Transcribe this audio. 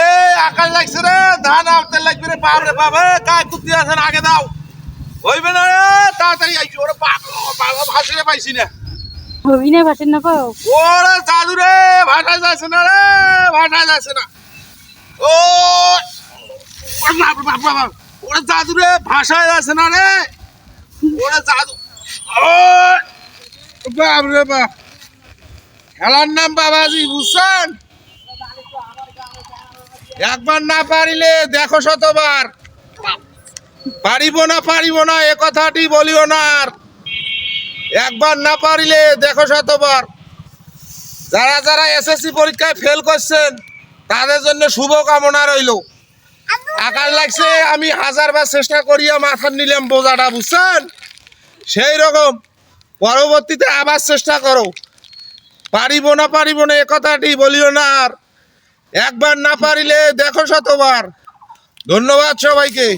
এ আকাশ লাগছে রে। ধান আনতে লাগবে রে বাপ রে বাবা কাজ কুত্তি আছেন আগে দাও। হইবে না রে তাড়াতাড়ি আইছি ওরে বাপ বাবা ভাসিয়ে পাইছি না। হবি না ভাসেন না পাও? ওরে জাদু রে ভাষায় যাচ্ছে না রে ভাষায় যাচ্ছে না। ও ওরে বাপ বাপ বাপ। ওরে জাদু রে ভাষায় যাচ্ছে না রে। ওরে জাদু ও বাপ রে বাপ। খেলার নাম বাবাজি, বুঝছেন? একবার না পারিলে দেখো শতবার। পারিব না পারিব না, এ কথাটি বলিও না আর। একবার না পারিলে দেখো শতবার। যারা যারা এসএসসি পরীক্ষায় ফেল করছেন, তাদের জন্য শুভ কামনা রইল। আকার লাগছে, আমি হাজারবার চেষ্টা করিয়া মাথার নিলাম বোঝাটা, বুঝছেন? সেই রকম। পরবর্তীতে আবার চেষ্টা করো। পারিব না পারিব না, এ কথাটি বলিও না আর। একবার না পারিলে দেখো শতবার। ধন্যবাদ সবাইকে।